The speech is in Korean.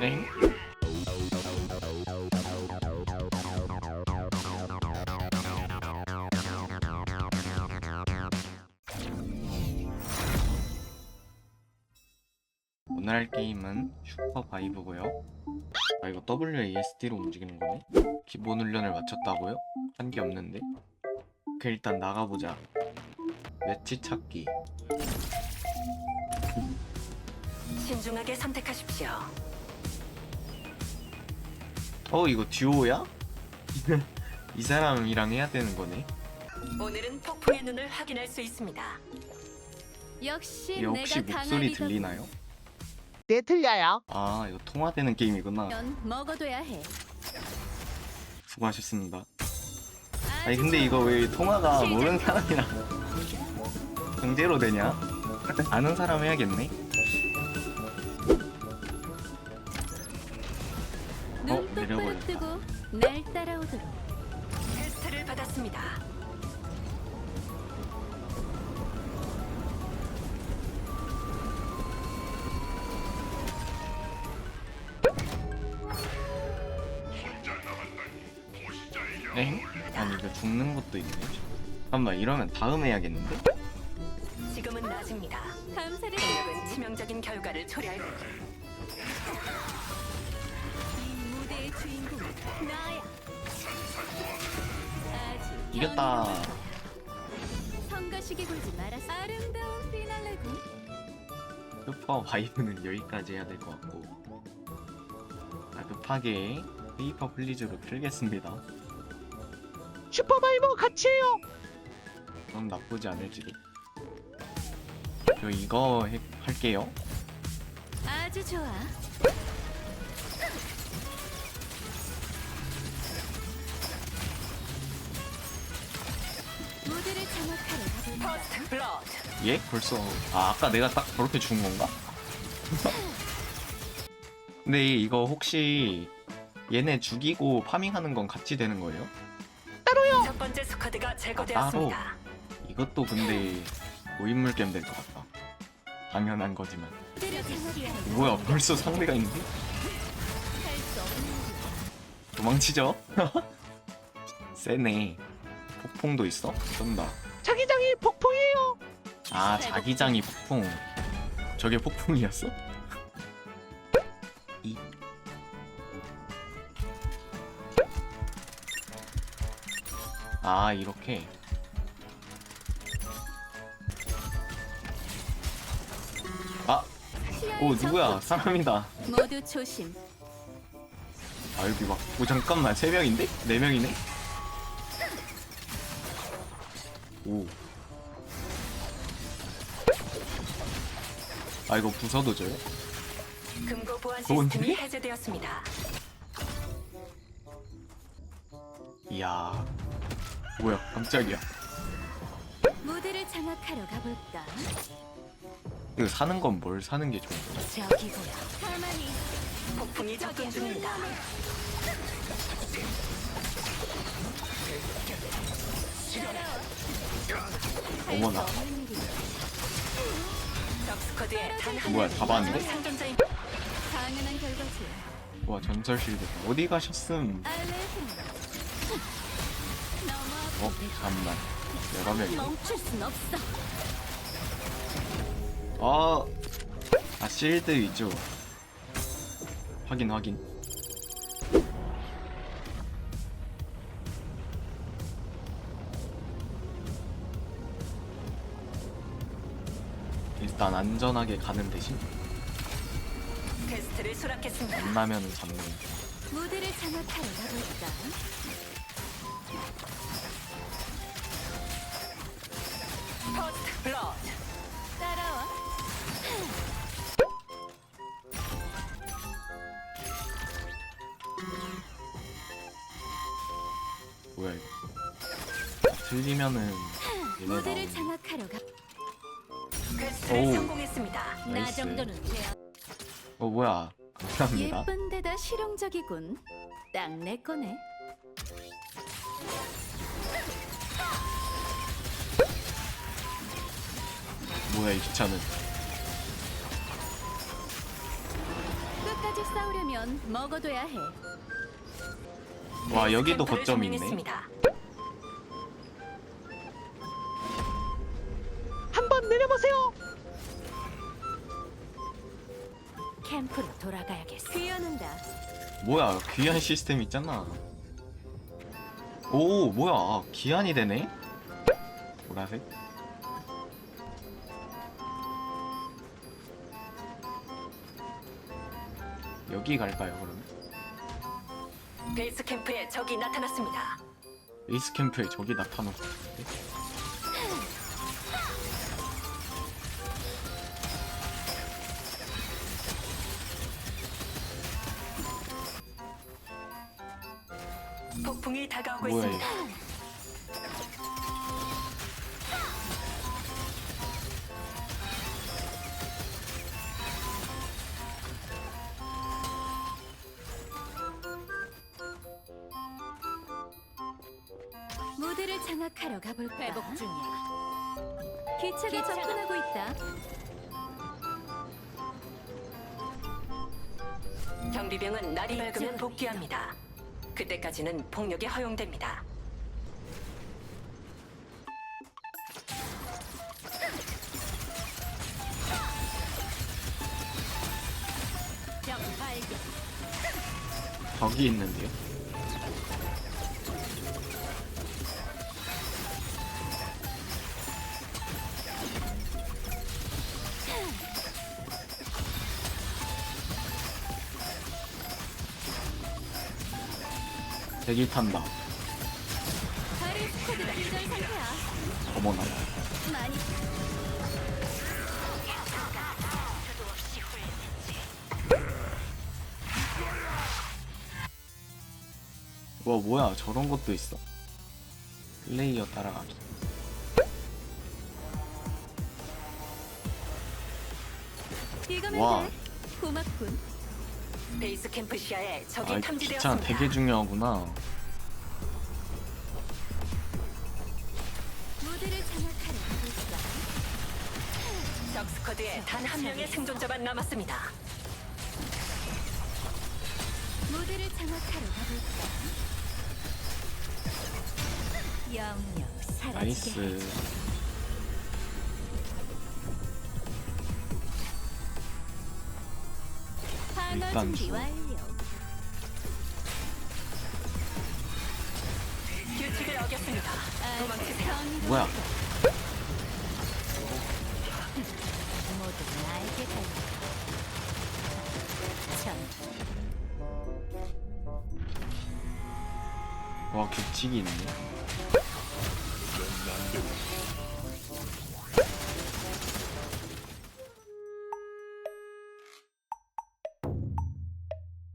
네. 오늘 할 게임은 슈퍼 바이브고요. 아 이거 WASD로 움직이는 거네. 기본 훈련을 마쳤다고요? 한 게 없는데. 그 일단 나가보자. 매치 찾기. 신중하게 선택하십시오. 어 이거 듀오야? 이 사람이랑 해야 되는 거네. 오늘은 폭풍의 눈을 확인할 수 있습니다. 역시, 이게 혹시 내가 목소리 들리나요? 네 틀려요. 아 이거 통화되는 게임이구나. 면 먹어둬야 해. 수고하셨습니다. 아니 근데 이거 왜 통화가 모르는 사람이랑 강제로 되냐? 아는 사람 해야겠네. 눈 어, 똑바로 내려버렸다. 뜨고 날 따라오도록. 테스트를 받았습니다. 네? 이거 죽는 것도 있네. 잠깐만 이러면 다음 해야겠는데? 지금은 낮입니다. 감사를 공격은 치명적인 결과를 초래할 이 무대의 주인공은 나야. 아주 이겼다. 성가시게 굴지 말았어. 아름다운 피날레군. 슈퍼 바이브는 여기까지 해야 될 것 같고 아, 급하게 페이퍼 플리즈로 풀겠습니다. 슈퍼바이버 같이 해요. 그럼 나쁘지 않을지도. 저 이거 해- 할게요. 아주 좋아. 무대를 장악하러 가볼까? 예? 벌써 아 아까 내가 딱 저렇게 죽은 건가? 근데 이거 혹시 얘네 죽이고 파밍하는 건 같이 되는 거예요? 첫 번째 스쿼드가 제거되었습니다. 이것도 근데 고인물 게임 될 것 같다. 당연한 거지만. 뭐야 벌써 상대가 있는데? 도망치죠? 세네. 폭풍도 있어? 쏜다. 자기장이 폭풍이에요. 아 자기장이 폭풍. 저게 폭풍이었어? 아 이렇게. 아, 시야의 오 누구야? 사람이다. 모두 조심. 아 여기 막, 오 잠깐만 세 명인데? 네 명이네? 오. 아 이거 부서도 줘요? 금고 보안? 시스템이 해제되었습니다. 이야. 뭐야 깜짝이야. 무대를 장악하러 가볼까? 이거 사는 건 뭘 사는 게 좋은 거야? 저기고요. 가만히 폭풍이 접근 중입니다. 어머나. 적 스쿼드에 단한 뭐야, 다 봤는데? 생존자인 당연한 결과지. 와 전설 실드. 어디 가셨음? 어 잠만. 여러 명. 멈출 순 없어. 아, 아 실드 위주. 확인 확인. 일단 안전하게 가는 대신 테스트를 수락했습니다. 만나면은 잡는. 무대를 장악하러 가볼까? 퍼 뭐야 이거 들리면은 모델을 장악하러 가. 퀘스트를 성공했습니다. 나 정도는 돼요. 어 뭐야 감사합니다 예쁜데다 실용적이군. 딱 내 거네. 뭐야 이 기차는 끝까지 싸우려면 먹어둬야 해. 와 여기도 캠프를 거점이 있네. 한번 내려보세요. 캠프로 돌아가야겠어. 귀여는다. 뭐야 귀한 시스템 있잖아 오 뭐야 아, 기한이 되네 보라색 여기 갈까요 그러면 베이스 캠프에 적이 나타났습니다. 에이스 캠프에 것 같은데 폭풍이 다가오고 뭐야 있습니다. 이거 장악하러 가볼까? 회복 중이야. 기차가 접근하고 있다. 경비병은 날이 밝으면 복귀합니다. 그때까지는 폭력이 허용됩니다. 정 발견. 있는데요 대기 탄다 스쿼드가 상태야. 어머나 많이 와 뭐야 저런 것도 있어 플레이어 따라가기 이거면 와. 돼. 고맙군. 베이스 캠프 시야에 적이 아 기차 탐지되었습니다. 되게 중요하구나 무대를 장악하러 가볼까? 적 스쿼드에 단 한 명의 생존자만 남았습니다. 무대를 장악하러 가볼까? 영영 사라지게. 나이스 일단 준비 주- 완료. 규칙을 어겼습니다. 아, 도망치세요. 정의로운 뭐야 모두 나에게 달려. 전와 규칙이 있네